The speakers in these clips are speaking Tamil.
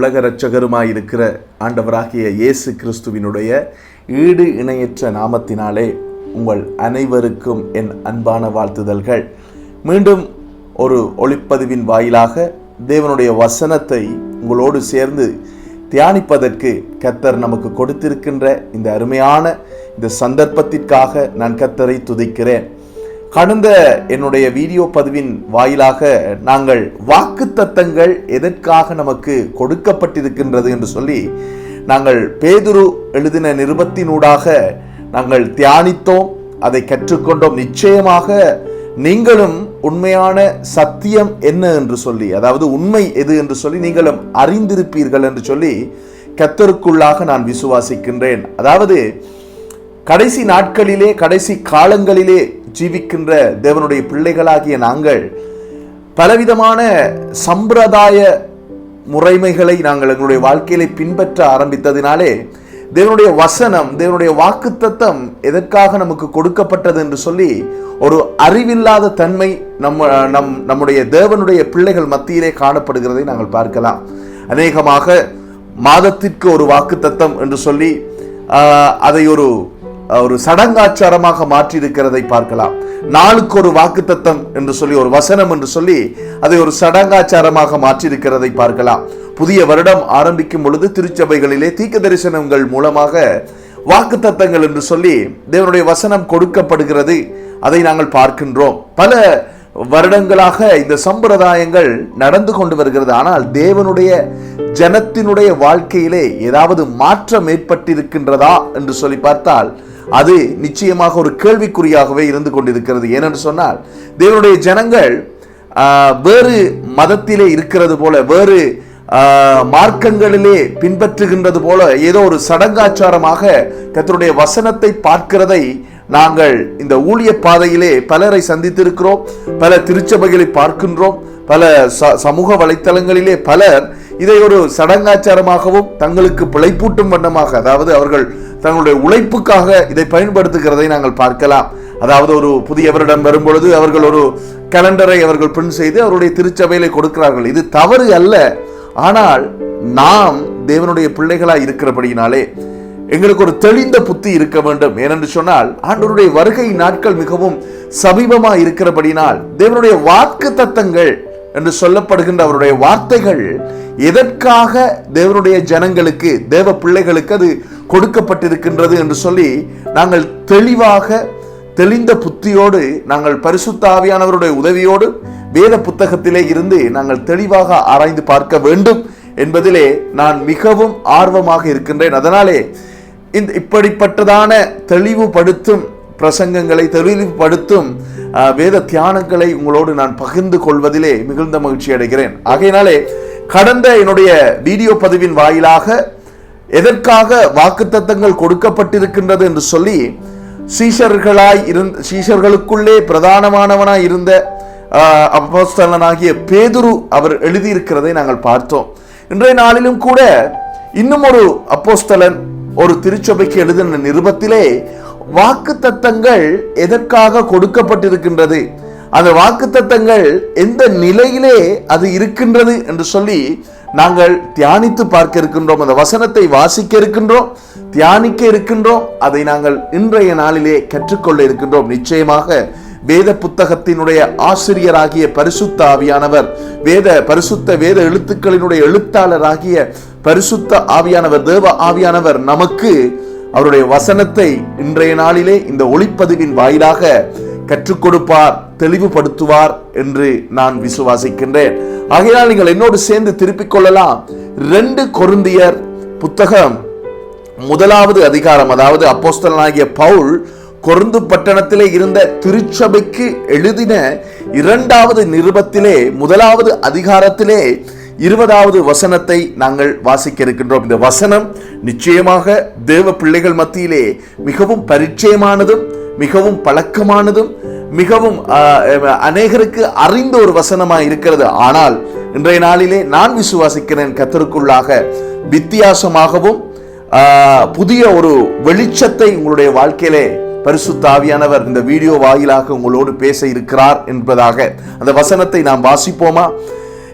உலக இரட்சகருமாயிருக்கிற ஆண்டவராகிய இயேசு கிறிஸ்துவினுடைய ஈடு இணையற்ற நாமத்தினாலே உங்கள் அனைவருக்கும் என் அன்பான வாழ்த்துதல்கள். மீண்டும் ஒரு ஒளிப்பதிவின் வாயிலாக தேவனுடைய வசனத்தை உங்களோடு சேர்ந்து தியானிப்பதற்கு கத்தர் நமக்கு கொடுத்திருக்கின்ற இந்த அருமையான இந்த சந்தர்ப்பத்திற்காக நான் கத்தரை துதிக்கிறேன். கடந்த என்னுடைய வீடியோ பதிவின் வாயிலாக நாங்கள் வாக்குத்தத்தங்கள் எதற்காக நமக்கு கொடுக்கப்பட்டிருக்கின்றது என்று சொல்லி நாங்கள் பேதுரு எழுதின நிருபத்தினூடாக நாங்கள் தியானித்தோம் அதை கற்றுக்கொண்டோம். நிச்சயமாக நீங்களும் உண்மையான சத்தியம் என்ன என்று சொல்லி அதாவது உண்மை எது என்று சொல்லி நீங்களும் அறிந்திருப்பீர்கள் என்று சொல்லி கத்தருக்குள்ளாக நான் விசுவாசிக்கின்றேன். அதாவது கடைசி நாட்களிலே கடைசி காலங்களிலே ஜீவிக்கின்ற தேவனுடைய பிள்ளைகளாகிய நாங்கள் பலவிதமான சம்பிரதாய முறைமைகளை நாங்கள் எங்களுடைய வாழ்க்கையிலே பின்பற்ற ஆரம்பித்ததினாலே தேவனுடைய வசனம் தேவனுடைய வாக்குத்தத்தம் எதற்காக நமக்கு கொடுக்கப்பட்டது என்று சொல்லி ஒரு அறிவில்லாத தன்மை நம்ம நம் நம்முடைய தேவனுடைய பிள்ளைகள் மத்தியிலே காணப்படுகிறதை நாங்கள் பார்க்கலாம். அநேகமாக மாதத்திற்கு ஒரு வாக்குத்தத்தம் என்று சொல்லி அதை ஒரு ஒரு சடங்காச்சாரமாக மாற்றி இருக்கிறதை பார்க்கலாம். நாளுக்கு ஒரு வாக்குத்தத்தம் என்று சொல்லி ஒரு வசனம் என்று சொல்லி அதை ஒரு சடங்காச்சாரமாக மாற்றி இருக்கிறதை பார்க்கலாம். புதிய வருடம் ஆரம்பிக்கும் பொழுது திருச்சபைகளிலே தீக்க தரிசனங்கள் மூலமாக வாக்குத்தத்தங்கள் என்று சொல்லி தேவனுடைய வசனம் கொடுக்கப்படுகிறது. அதை நாங்கள் பார்க்கின்றோம். பல வருடங்களாக இந்த சம்பிரதாயங்கள் நடந்து கொண்டு வருகிறது. ஆனால் தேவனுடைய ஜனத்தினுடைய வாழ்க்கையிலே ஏதாவது மாற்றம் ஏற்பட்டிருக்கின்றதா என்று சொல்லி பார்த்தால் அது நிச்சயமாக ஒரு கேள்விக்குறியாகவே இருந்து கொண்டிருக்கிறது. ஏனென்று சொன்னால் தேவனுடைய ஜனங்கள் வேறு மதத்திலே இருக்கிறது போல வேறு மார்க்கங்களிலே பின்பற்றுகின்றது போல ஏதோ ஒரு சடங்காச்சாரமாக கத்தருடைய வசனத்தை பார்க்கிறதை நாங்கள் இந்த ஊழிய பாதையிலே பலரை சந்தித்திருக்கிறோம் பல திருச்சபைகளை பார்க்கின்றோம் பல ச- சமூக வலைத்தளங்களிலே பலர் இதை ஒரு சடங்காச்சாரமாகவும் தங்களுக்கு பிழைப்பூட்டும் வண்ணமாக அதாவது அவர்கள் தங்களுடைய உழைப்புக்காக இதை பயன்படுத்துகிறதை நாங்கள் பார்க்கலாம். அதாவது ஒரு புதியவரிடம் வரும்பொழுது அவர்கள் ஒரு கேலண்டரை அவர்கள் பிரிண்ட் செய்து அவருடைய திருச்சபையில கொடுக்கிறார்கள். இது தவறு அல்ல. ஆனால் நாம் தேவனுடைய பிள்ளைகளாக இருக்கிறபடியினாலே எங்களுக்கு ஒரு தெளிந்த புத்தி இருக்க வேண்டும். ஏனென்று சொன்னால் ஆண்டவருடைய வருகை நாட்கள் மிகவும் சமீபமா இருக்கிறபடினால் தேவனுடைய வாக்கு தத்தங்கள் என்று சொல்லப்படுகின்ற அவருடைய வார்த்தைகள் எதற்காக தேவனுடைய ஜனங்களுக்கு தேவ பிள்ளைகளுக்கு அது கொடுக்கப்பட்டிருக்கின்றது என்று சொல்லி நாங்கள் தெளிவாக தெளிந்த புத்தியோடு நாங்கள் பரிசுத்தாவியானவருடைய உதவியோடு வேத புத்தகத்திலே இருந்து நாங்கள் தெளிவாக ஆராய்ந்து பார்க்க வேண்டும் என்பதிலே நான் மிகவும் ஆர்வமாக இருக்கின்றேன். அதனாலே இந்த இப்படிப்பட்டதான தெளிவுபடுத்தும் பிரசங்கங்களை தெளிவுபடுத்தும் வேத தியானங்களை உங்களோடு நான் பகிர்ந்து கொள்வதிலே மிகுந்த மகிழ்ச்சி அடைகிறேன். ஆகையினாலே கடந்த என்னுடைய வீடியோ பதிவின் வாயிலாக எதற்காக வாக்குத்தத்தங்கள் கொடுக்கப்பட்டிருக்கின்றது என்று சொல்லி சீஷர்களாய் இருந்த சீஷர்களுக்குள்ளே பிரதானமானவனாய் இருந்த அப்போஸ்தலனாகிய பேதுரு அவர் எழுதியிருக்கிறதை நாங்கள் பார்த்தோம். இன்றைய நாளிலும் கூட இன்னும் ஒரு அப்போஸ்தலன் ஒரு திருச்சபைக்கு எழுதின நிருபத்திலே வாக்குத்தத்தங்கள் எதற்காக கொடுக்கப்பட்டிருக்கின்றது அந்த வாக்குத்தத்தங்கள் எந்த நிலையிலே அது இருக்கின்றது என்று சொல்லி நாங்கள் தியானித்து பார்க்க இருக்கின்றோம் அந்த வசனத்தை வாசிக்க இருக்கின்றோம் தியானிக்க இருக்கின்றோம் அதை நாங்கள் இன்றைய நாளிலே கற்றுக்கொள்ள இருக்கின்றோம். நிச்சயமாக வேத புத்தகத்தினுடைய ஆசிரியராகிய பரிசுத்த ஆவியானவர் வேத பரிசுத்த வேத எழுத்துக்களினுடைய எழுத்தாளராகிய பரிசுத்த ஆவியானவர் தேவ ஆவியானவர் நமக்கு அவருடைய வசனத்தை இன்றைய நாளிலே இந்த ஒளிப்பதிவின் வாயிலாக கற்றுக் கொடுப்பார். தெளிவுபடுத்துவார் என்று நான் விசுவாசிக்கின்றேன். ஆகையால் நீங்கள் என்னோடு சேர்ந்து திருப்பிக் கொள்ளலாம். ரெண்டு கொருந்தியர் புத்தகம் முதலாவது அதிகாரம் அதாவது அப்போஸ்தலனாகிய பவுல் கொருந்து பட்டணத்திலே இருந்த திருச்சபைக்கு எழுதின இரண்டாவது நிருபத்திலே முதலாவது அதிகாரத்திலே இருபதாவது வசனத்தை நாங்கள் வாசிக்க இருக்கின்றோம் இந்த வசனம் நிச்சயமாக தேவ பிள்ளைகள் மத்தியிலே மிகவும் பரிச்சயமானதும் மிகவும் பழக்கமானதும் மிகவும் அநேகருக்கு அறிந்த ஒரு வசனமாக இருக்கிறது. ஆனால் இன்றைய நாளிலே நான் விசுவாசிக்கிறேன் கத்தருக்குள்ளாக வித்தியாசமாகவும் புதிய ஒரு வெளிச்சத்தை உங்களுடைய வாழ்க்கையிலே பரிசுத்தாவியானவர் இந்த வீடியோ வாயிலாக உங்களோடு பேச இருக்கிறார் என்பதாக அந்த வசனத்தை நாம் வாசிப்போமா?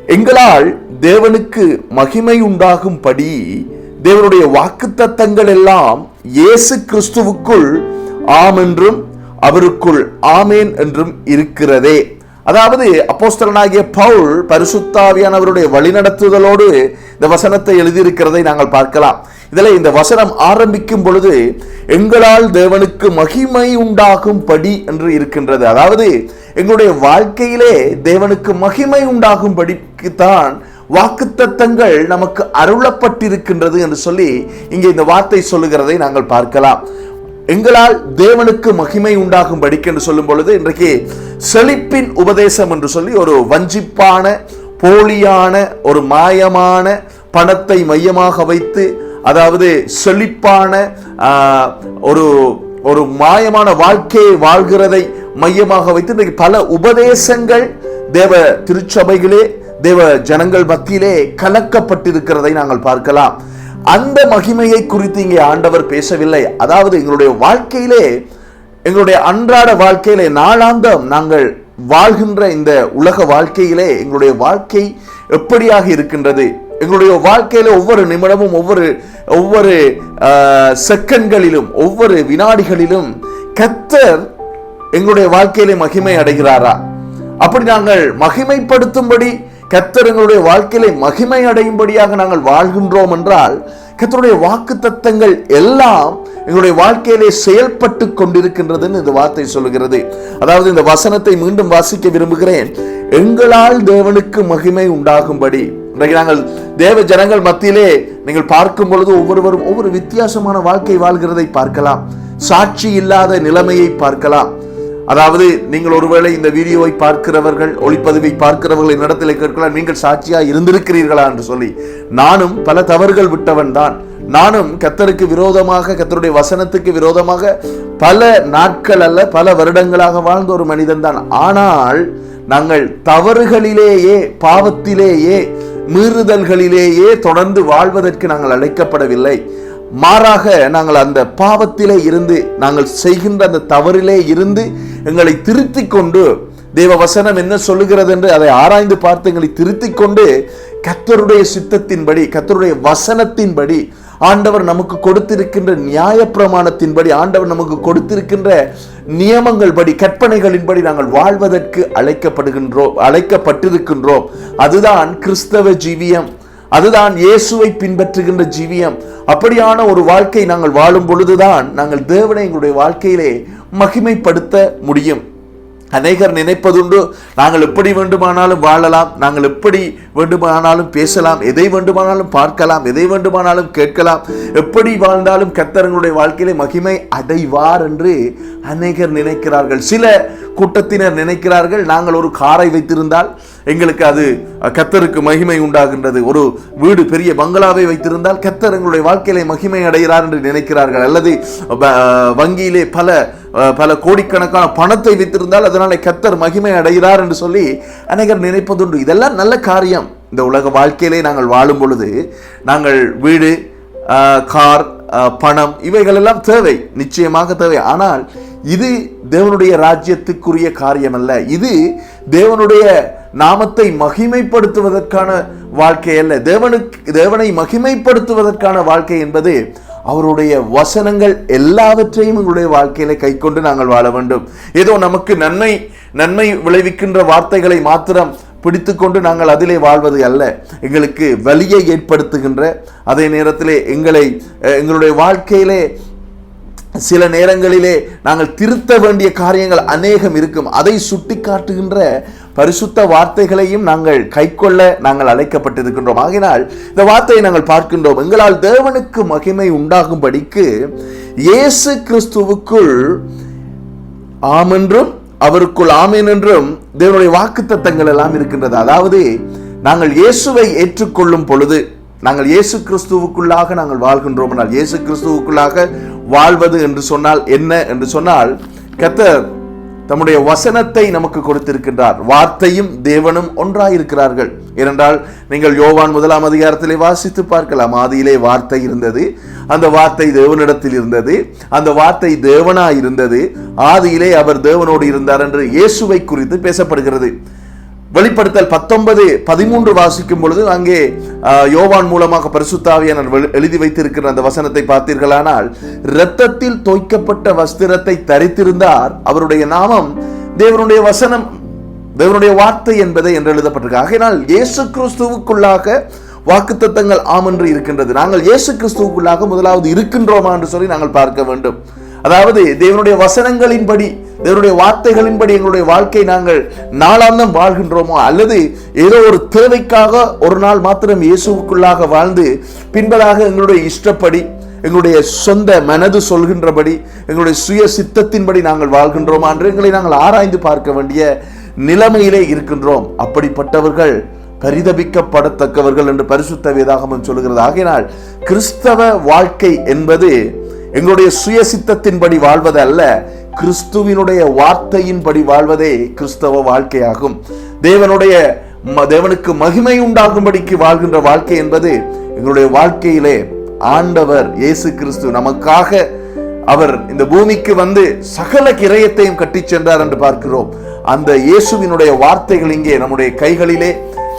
எங்களால் தேவனுக்கு மகிமை உண்டாகும்படி தேவனுடைய வாக்குத்தத்தங்கள் எல்லாம் இயேசு கிறிஸ்துவுக்குள் ஆம் என்றும் அவருக்குள் ஆமேன் என்றும் இருக்கிறதே. அதாவது அப்போஸ்தலனாகிய பவுல் பரிசுத்தாவியானவருடைய வழிநடத்துதலோடு இந்த வசனத்தை எழுதியிருக்கிறதை நாங்கள் பார்க்கலாம். இதில் இந்த வசனம் ஆரம்பிக்கும் பொழுது எங்களால் தேவனுக்கு மகிமை உண்டாகும் படி என்று இருக்கின்றது. அதாவது எங்களுடைய வாழ்க்கையிலே தேவனுக்கு மகிமை உண்டாகும் படிக்குத்தான் வாக்குத்தத்தங்கள் நமக்கு அருளப்பட்டிருக்கின்றது என்று சொல்லி இங்கே இந்த வார்த்தை சொல்லுகிறதை நாங்கள் பார்க்கலாம். எங்களால் தேவனுக்கு மகிமை உண்டாகும் என்று சொல்லும் பொழுது இன்றைக்கு செழிப்பின் உபதேசம் என்று சொல்லி ஒரு வஞ்சிப்பான போலியான ஒரு மாயமான பணத்தை மையமாக வைத்து அதாவது செழிப்பான ஆஹ், ஒரு ஒரு மாயமான வாழ்க்கையை வாழ்கிறதை மையமாக வைத்து இன்றைக்கு பல உபதேசங்கள் தேவ திருச்சபைகளே தேவ ஜனங்கள் மத்தியிலே கலக்கப்பட்டிருக்கிறதை நாங்கள் பார்க்கலாம். அந்த மகிமையை குறித்து இங்கே ஆண்டவர் பேசவில்லை. அதாவது எங்களுடைய வாழ்க்கையிலே எங்களுடைய அன்றாட வாழ்க்கையிலே நாளாந்தம் நாங்கள் வாழ்கின்ற இந்த உலக வாழ்க்கையிலே எங்களுடைய வாழ்க்கை எப்படியாக இருக்கின்றது? எங்களுடைய வாழ்க்கையில ஒவ்வொரு நிமிடமும் ஒவ்வொரு ஒவ்வொரு ஆஹ், செகண்ட்களிலும் ஒவ்வொரு வினாடிகளிலும் கத்தர் எங்களுடைய வாழ்க்கையிலே மகிமை அடைகிறாரா? அப்படி நாங்கள் மகிமைப்படுத்தும்படி கத்தருங்களுடைய வாழ்க்கையிலே மகிமை அடையும்படியாக நாங்கள் வாழ்கின்றோம் என்றால் கத்தருடைய வாக்கு தத்தங்கள் எல்லாம் எங்களுடைய வாழ்க்கையிலே செயல்பட்டு கொண்டிருக்கின்றதுன்னு இந்த வார்த்தை சொல்லுகிறது. அதாவது இந்த வசனத்தை மீண்டும் வாசிக்க விரும்புகிறேன். எங்களால் தேவனுக்கு மகிமை உண்டாகும்படி. இன்றைக்கு நாங்கள் தேவ ஜனங்கள் மத்தியிலே நீங்கள் பார்க்கும் பொழுது ஒவ்வொருவரும் ஒவ்வொரு வித்தியாசமான வாழ்க்கை வாழ்கிறதை பார்க்கலாம். சாட்சி இல்லாத நிலைமையை பார்க்கலாம். அதாவது நீங்கள் ஒருவேளை இந்த வீடியோவை பார்க்கிறவர்கள் ஒளிப்பதிவை பார்க்கிறவர்கள் என்னிடத்தில் கேட்கலாம் நீங்கள் சாட்சியா இருந்திருக்கிறீர்களா என்று சொல்லி. நானும் பல தவறுகள் விட்டவன் தான். நானும் கத்தருக்கு விரோதமாக கத்தருடைய வசனத்துக்கு விரோதமாக பல நாட்கள் அல்ல பல வருடங்களாக வாழ்ந்த ஒரு மனிதன் தான். ஆனால் நாங்கள் தவறுகளிலேயே பாவத்திலேயே மீறுதல்களிலேயே தொடர்ந்து வாழ்வதற்கு நாங்கள் அழைக்கப்படவில்லை. மாறாக நாங்கள் அந்த பாவத்திலே இருந்து நாங்கள் செய்கின்ற அந்த தவறிலே இருந்து எங்களை திருத்தி கொண்டு தேவ வசனம் என்ன சொல்லுகிறது என்று அதை ஆராய்ந்து பார்த்து எங்களை திருத்தி கொண்டு கத்தருடைய சித்தத்தின்படி கத்தருடைய வசனத்தின்படி ஆண்டவர் நமக்கு கொடுத்திருக்கின்ற நியாய பிரமாணத்தின்படி ஆண்டவர் நமக்கு கொடுத்திருக்கின்ற நியமங்கள் படி கற்பனைகளின்படி நாங்கள் வாழ்வதற்கு அழைக்கப்படுகின்றோம் அழைக்கப்பட்டிருக்கின்றோம். அதுதான் கிறிஸ்தவ ஜீவியம். அதுதான் இயேசுவை பின்பற்றுகின்ற ஜீவியம். அப்படியான ஒரு வாழ்க்கை நாங்கள் வாழும் பொழுதுதான் நாங்கள் தேவனை எங்களுடைய வாழ்க்கையிலே மகிமைப்படுத்த முடியும். அநேகர் நினைப்பதுண்டு நாங்கள் எப்படி வேண்டுமானாலும் வாழலாம் நாங்கள் எப்படி வேண்டுமானாலும் பேசலாம் எதை வேண்டுமானாலும் பார்க்கலாம் எதை வேண்டுமானாலும் கேட்கலாம் எப்படி வாழ்ந்தாலும் கத்தரங்களுடைய வாழ்க்கையிலே மகிமை அடைவார் என்று அநேகர் நினைக்கிறார்கள். சில கூட்டத்தினர் நினைக்கிறார்கள். நாங்கள் ஒரு காரை வைத்திருந்தால் எங்களுக்கு அது கத்தருக்கு மகிமை உண்டாகின்றது. ஒரு வீடு பெரிய பங்களாவை வைத்திருந்தால் கத்தர் எங்களுடைய வாழ்க்கையிலே மகிமை அடைகிறார் என்று நினைக்கிறார்கள். அல்லது வ- வங்கியிலே பல பல கோடிக்கணக்கான பணத்தை வைத்திருந்தால் அதனாலே கத்தர் மகிமை அடைகிறார் என்று சொல்லி அநேகர் நினைப்பதுண்டு. இதெல்லாம் நல்ல காரியம். இந்த உலக வாழ்க்கையிலே நாங்கள் வாழும் பொழுது நாங்கள் வீடு கார் பணம் இவைகள் எல்லாம் தேவை. நிச்சயமாக தேவை. ஆனால் இது தேவனுடைய ராஜ்யத்துக்குரிய காரியம் அல்ல இது தேவனுடைய நாமத்தை மகிமைப்படுத்துவதற்கான வாழ்க்கை அல்ல. தேவனுக்கு தேவனை மகிமைப்படுத்துவதற்கான வாழ்க்கை என்பது அவருடைய வசனங்கள் எல்லாவற்றையும் எங்களுடைய வாழ்க்கையில கைக்கொண்டு நாங்கள் வாழ வேண்டும். ஏதோ நமக்கு நன்மை நன்மை விளைவிக்கின்ற வார்த்தைகளை மாத்திரம் பிடித்துக்கொண்டு நாங்கள் அதிலே வாழ்வது அல்ல. எங்களுக்கு வலியை ஏற்படுத்துகின்ற அதே நேரத்திலே எங்களை எங்களுடைய வாழ்க்கையிலே சில நேரங்களிலே நாங்கள் திருத்த வேண்டிய காரியங்கள் அநேகம் இருக்கும். அதை சுட்டி காட்டுகின்ற பரிசுத்த வார்த்தைகளையும் நாங்கள் கைக்கொள்ள நாங்கள் அழைக்கப்பட்டிருக்கின்றோம். ஆகினால் இந்த வார்த்தையை நாங்கள் பார்க்கின்றோம். எங்களால் தேவனுக்கு மகிமை உண்டாகும்படிக்கு இயேசு கிறிஸ்துவுக்குள் ஆமென்றும் அவருக்குள் ஆமேன் என்றும் தேவனுடைய வாக்குத்தத்தங்கள் எல்லாம் இருக்கின்றது. அதாவது நாங்கள் இயேசுவை ஏற்றுக்கொள்ளும் பொழுது நாங்கள் இயேசு கிறிஸ்துவுக்குள்ளாக நாங்கள் வாழ்கின்றோம் என்றால் இயேசு கிறிஸ்துவுக்குள்ளாக வாழ்வது என்று சொன்னால் என்ன என்று சொன்னால் கத்தர் தம்முடைய வசனத்தை நமக்கு கொடுத்திருக்கின்றார். வார்த்தையும் தேவனும் ஒன்றாயிருக்கிறார்கள். ஏனென்றால் நீங்கள் யோவான் முதலாம் அதிகாரத்திலே வாசித்து பார்க்கலாம். ஆதியிலே வார்த்தை இருந்தது அந்த வார்த்தை தேவனிடத்தில் இருந்தது அந்த வார்த்தை தேவனாய் இருந்தது ஆதியிலே அவர் தேவனோடு இருந்தார் என்று இயேசுவை குறித்து பேசப்படுகிறது. வெளிப்படுத்தல் பத்தொன்பது பதிமூன்று வாசிக்கும் பொழுது அங்கே யோவான் மூலமாக பரிசுத்தாவியானவர் எழுதி வைத்திருக்கிற அந்த வசனத்தை பார்த்தீர்களானால் இரத்தத்தில் தோய்க்கப்பட்ட வஸ்திரத்தை தரித்திருந்தார். அவருடைய நாமம் தேவனுடைய வசனம் தேவனுடைய வார்த்தை என்பதை என்று எழுதப்பட்டிருக்கு. ஆகையினால் இயேசு கிறிஸ்துவுக்குள்ளாக வாக்குத்தத்தங்கள் ஆம் என்று இருக்கின்றது. நாங்கள் இயேசு கிறிஸ்துவுக்குள்ளாக முதலாவது இருக்கின்றோமா என்று சொல்லி நாங்கள் பார்க்க வேண்டும். அதாவது தேவனுடைய வசனங்களின்படி தேவனுடைய வார்த்தைகளின்படி எங்களுடைய வாழ்க்கை நாங்கள் நாளாந்தம் வாழ்கின்றோமோ? அல்லது ஏதோ ஒரு தேவைக்காக ஒரு நாள் மாத்திரம் இயேசுவுக்குள்ளாக வாழ்ந்து பின்பதாக எங்களுடைய இஷ்டப்படி எங்களுடைய சொந்த மனது சொல்கின்றபடி எங்களுடைய சுய சித்தத்தின்படி நாங்கள் வாழ்கின்றோமா என்று எங்களை நாங்கள் ஆராய்ந்து பார்க்க வேண்டிய நிலைமையிலே இருக்கின்றோம். அப்படிப்பட்டவர்கள் பரிதபிக்கப்படத்தக்கவர்கள் என்று பரிசுத்த வேதாகமம் சொல்கிறது ஆகினால் கிறிஸ்தவ வாழ்க்கை என்பது எங்களுடைய சுய சித்தத்தின்படி வாழ்வது அல்ல கிறிஸ்துவினுடைய வார்த்தையின்படி வாழ்வதே கிறிஸ்தவ வாழ்க்கையாகும். தேவனுடைய தேவனுக்கு மகிமை உண்டாகும்படிக்கு வாழ்கின்ற வாழ்க்கை என்பது எங்களுடைய வாழ்க்கையிலே ஆண்டவர் இயேசு கிறிஸ்து நமக்காக அவர் இந்த பூமிக்கு வந்து சகல கிரயத்தையும் கட்டி சென்றார் என்று பார்க்கிறோம். அந்த இயேசுவினுடைய வார்த்தைகள் இங்கே நம்முடைய கைகளிலே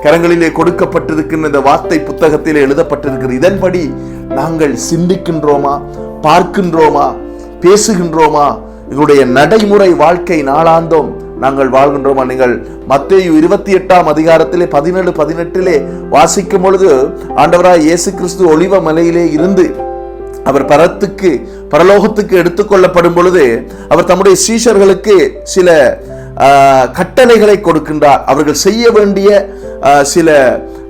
கரங்களிலே கொடுக்கப்பட்டிருக்கின்ற இந்த வார்த்தை புத்தகத்திலே எழுதப்பட்டிருக்கிறது. இதன்படி நாங்கள் சிந்திக்கின்றோமா? பார்க்கின்றோமா? பேசுகின்றோமா? எங்களுடைய நடைமுறை வாழ்க்கை நாளாந்தோம். நாங்கள் வாழ்கின்றோமா? நீங்கள் மத்தேயு இருபத்தி எட்டாம் அதிகாரத்திலே பதினேழு பதினெட்டிலே வாசிக்கும் பொழுது ஆண்டவராய் இயேசு கிறிஸ்து ஒளிவ மலையிலே இருந்து அவர் பரத்துக்கு பரலோகத்துக்கு எடுத்துக்கொள்ளப்படும் பொழுது அவர் தம்முடைய சீஷர்களுக்கு சில ஆஹ், கட்டளைகளை கொடுக்கின்றார். அவர்கள் செய்ய வேண்டிய சில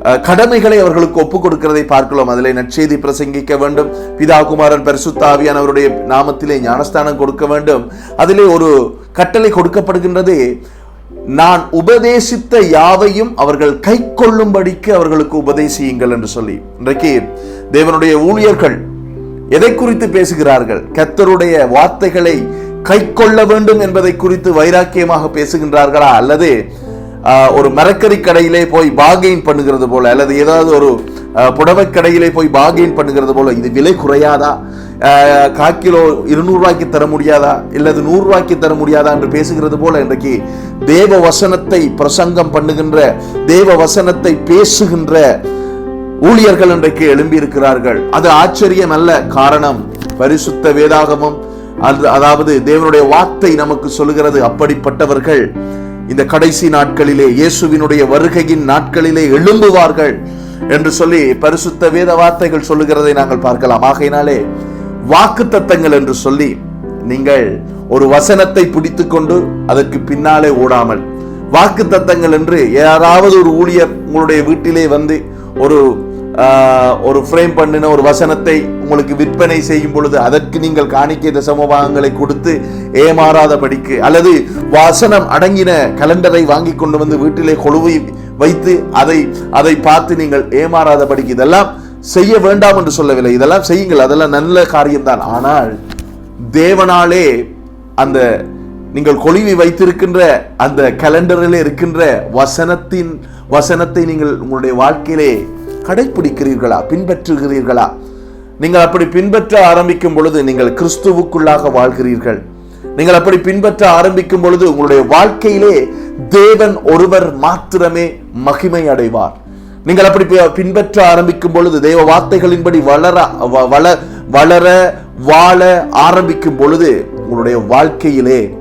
கடமைகளை அவர்களுக்கு ஒப்புக் கொடுக்கிறதை பார்க்கலாம் அதிலே நற்செய்தி பிரசங்கிக்க வேண்டும். பிதா குமாரன் பரிசுத்தாவியான் அவருடைய நாமத்திலே ஞானஸ்தானம் கொடுக்க வேண்டும். அதிலே ஒரு கட்டளை கொடுக்கப்படுகின்றது. நான் உபதேசித்த யாவையும் அவர்கள் கை கொள்ளும்படிக்கு அவர்களுக்கு உபதேசியுங்கள் என்று சொல்லி. இன்றைக்கு தேவனுடைய ஊழியர்கள் எதை குறித்து பேசுகிறார்கள்? கத்தருடைய வார்த்தைகளை கை கொள்ள வேண்டும் என்பதை குறித்து வைராக்கியமாக பேசுகின்றார்களா? அல்லது ஒரு மரக்கறி கடையிலே போய் பார்கெயின் பண்ணுகிறது போல அல்லது ஏதாவது ஒரு புடவை புடவைக் கடையிலே போய் பார்கெயின் பண்ணுகிறது போல இது விலை குறையாதா? கால் கிலோ இருநூறு ரூபாய்க்கு தர முடியாதா? இல்லது நூறுரூவாய்க்கு தர முடியாதா என்று பேசுகிறது போல இன்றைக்கு தேவ வசனத்தை பிரசங்கம் பண்ணுகின்ற தேவ வசனத்தை பேசுகின்ற ஊழியர்கள் இன்றைக்கு எழும்பி இருக்கிறார்கள் அது ஆச்சரியம் அல்ல காரணம் பரிசுத்த வேதாகமம். அது- அதாவது தேவனுடைய வார்த்தை நமக்கு சொல்லுகிறது அப்படிப்பட்டவர்கள் இந்த கடைசி நாட்களிலே இயேசுவினுடைய வருகையின் நாட்களிலே எழும்புவார்கள் என்று சொல்லி பரிசுத்த வேத வார்த்தைகள் சொல்லுகிறதை நாங்கள் பார்க்கலாம். ஆகையினாலே வாக்கு தத்தங்கள் என்று சொல்லி நீங்கள் ஒரு வசனத்தை பிடித்துக்கொண்டு அதற்கு பின்னாலே ஓடாமல் வாக்கு தத்தங்கள் என்று யாராவது ஒரு ஊழியர் உங்களுடைய வீட்டிலே வந்து ஒரு ஒரு ஃப்ரேம் பண்ணின ஒரு வசனத்தை உங்களுக்கு விற்பனை செய்யும் பொழுது அதற்கு நீங்கள் காணிக்கை தசமபாகங்களை கொடுத்து ஏமாறாதபடிக்கு அல்லது வசனம் அடங்கின கலண்டரை வாங்கி கொண்டு வந்து வீட்டிலே கொழுவை வைத்து அதை அதை பார்த்து நீங்கள் ஏமாறாதபடிக்கு இதெல்லாம் செய்ய வேண்டாம் என்று சொல்லவில்லை. இதெல்லாம் செய்யுங்கள். அதெல்லாம் நல்ல காரியம்தான். ஆனால் தேவனாலே அந்த நீங்கள் கொழுவி வைத்திருக்கின்ற அந்த கலண்டரில் இருக்கின்ற வசனத்தின் வசனத்தை நீங்கள் உங்களுடைய வாழ்க்கையிலே கடைபிடிக்கிறீர்களா பின்பற்றுகிறீர்களா? நீங்கள் அப்படி பின்பற்ற ஆரம்பிக்கும் பொழுது நீங்கள் கிறிஸ்துவுக்குள்ளாக வாழ்கிறீர்கள். நீங்கள் அப்படி பின்பற்ற ஆரம்பிக்கும் பொழுது உங்களுடைய வாழ்க்கையிலே தேவன் ஒருவர் மாத்திரமே மகிமை அடைவார். நீங்கள் அப்படி பின்பற்ற ஆரம்பிக்கும் பொழுது தெய்வ வார்த்தைகளின்படி வளர வ- வள வளர வாழ ஆரம்பிக்கும் பொழுது உங்களுடைய வாழ்க்கையிலே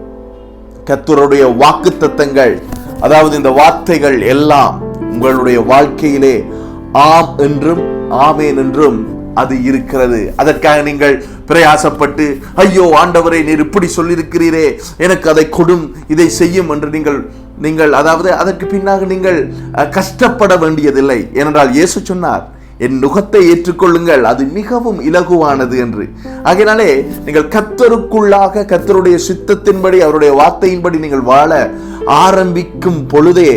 கர்த்தருடைய வாக்குத்தத்தங்கள் அதாவது இந்த வார்த்தைகள் எல்லாம் உங்களுடைய வாழ்க்கையிலே ஆம் என்றும் ஆமேன் என்றும் அது இருக்கிறது. அதற்காக நீங்கள் பிரயாசப்பட்டு ஐயோ ஆண்டவரை நீர் இப்படி சொல்லியிருக்கிறீரே எனக்கு அதை கொடும் இதை செய்யும் என்று நீங்கள் நீங்கள் அதாவது அதற்கு பின்னாக நீங்கள் கஷ்டப்பட வேண்டியதில்லை. ஏனென்றால் இயேசு சொன்னார் என் நுகத்தை ஏற்றுக்கொள்ளுங்கள் அது மிகவும் இலகுவானது என்று. ஆகையினாலே நீங்கள் கத்தருக்குள்ளாக கத்தருடைய சித்தத்தின்படி அவருடைய வார்த்தையின்படி நீங்கள் வாழ ஆரம்பிக்கும் பொழுதே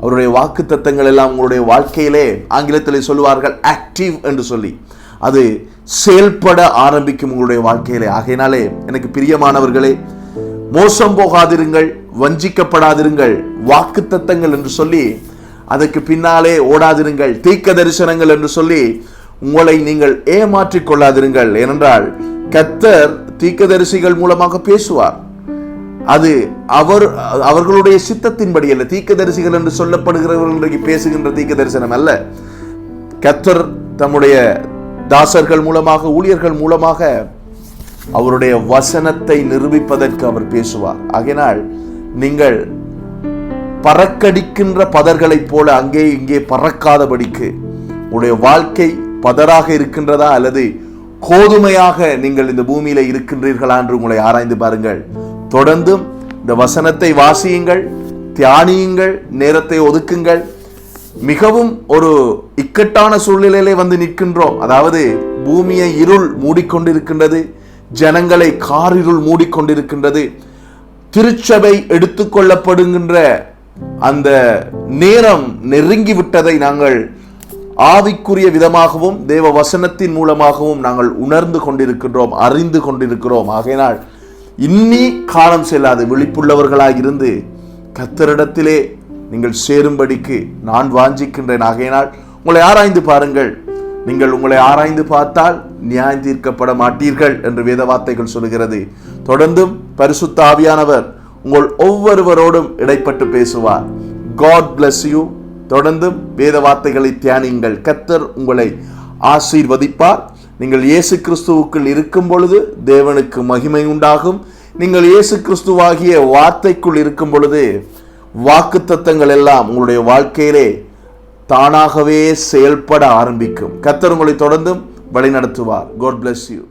அவருடைய வாக்கு தத்தங்கள் எல்லாம் உங்களுடைய வாழ்க்கையிலே ஆங்கிலத்தில் சொல்லுவார்கள் ஆக்டிவ் என்று சொல்லி. அது செயல்பட ஆரம்பிக்கும் உங்களுடைய வாழ்க்கையிலே. ஆகையினாலே எனக்கு பிரியமானவர்களே மோசம் போகாதிருங்கள் வஞ்சிக்கப்படாதிருங்கள் வாக்கு தத்தங்கள் என்று சொல்லி அதற்கு பின்னாலே ஓடாதிருங்கள் தீக்க தரிசனங்கள் என்று சொல்லி உங்களை நீங்கள் ஏமாற்றிக் கொள்ளாதிருங்கள். ஏனென்றால் கத்தர் தீக்கதரிசிகள் மூலமாக பேசுவார். அது அவர் அவர்களுடைய சித்தத்தின்படி அல்ல தீர்க்கதரிசிகள் என்று சொல்லப்படுகிறவர்கள் இன்றைக்கு பேசுகின்ற தீக்க தரிசனம் அல்ல. கத்தர் தம்முடைய தாசர்கள் மூலமாக ஊழியர்கள் மூலமாக அவருடைய வசனத்தை நிரூபிப்பதற்கு அவர் பேசுவார். ஆகினால் நீங்கள் பறக்கடிக்கின்ற பதர்களைப் போல அங்கே இங்கே பறக்காதபடிக்கு உங்களுடைய வாழ்க்கை பதராக இருக்கின்றதா அல்லது கோதுமையாக நீங்கள் இந்த பூமியில இருக்கின்றீர்களா என்று உங்களை ஆராய்ந்து பாருங்கள். தொடர்ந்தும் இந்த வசனத்தை வாசியுங்கள் தியானியுங்கள் நேரத்தை ஒதுக்குங்கள். மிகவும் ஒரு இக்கட்டான சூழ்நிலையிலே வந்து நிற்கின்றோம். அதாவது பூமியை இருள் மூடிக்கொண்டிருக்கின்றது ஜனங்களை காரிருள் மூடிக்கொண்டிருக்கின்றது திருச்சபை எடுத்துக்கொள்ளப்படுகின்ற அந்த நேரம் நெருங்கி விட்டதை நாங்கள் ஆவிக்குரிய விதமாகவும் தேவ வசனத்தின் மூலமாகவும் நாங்கள் உணர்ந்து கொண்டிருக்கின்றோம் அறிந்து கொண்டிருக்கிறோம். ஆகையினால் இன்னி காலம் செல்லாது விழிப்புள்ளவர்களாக இருந்து கத்தரிடத்திலே நீங்கள் சேரும்படிக்கு நான் வாஞ்சிக்கின்றேன். ஆகையினால் உங்களை ஆராய்ந்து பாருங்கள். நீங்கள் உங்களை ஆராய்ந்து பார்த்தால் நியாயம் தீர்க்கப்பட மாட்டீர்கள் என்று வேத வார்த்தைகள் சொல்கிறது தொடர்ந்தும் பரிசுத்த ஆவியானவர் உங்கள் ஒவ்வொருவரோடும் இடைப்பட்டு பேசுவார். காட் பிளஸ் யூ தொடர்ந்தும் வேத வார்த்தைகளை தியானியுங்கள். கத்தர் உங்களை ஆசீர்வதிப்பார். நீங்கள் இயேசு கிறிஸ்துவுக்குள் இருக்கும் பொழுது தேவனுக்கு மகிமை உண்டாகும். நீங்கள் இயேசு கிறிஸ்துவாகிய வார்த்தைக்குள் இருக்கும் பொழுது வாக்குத்தத்தங்கள் எல்லாம் உங்களுடைய வாழ்க்கையிலே தானாகவே செயல்பட ஆரம்பிக்கும். கத்தர் உங்களை தொடர்ந்தும் வழிநடத்துவார். God bless you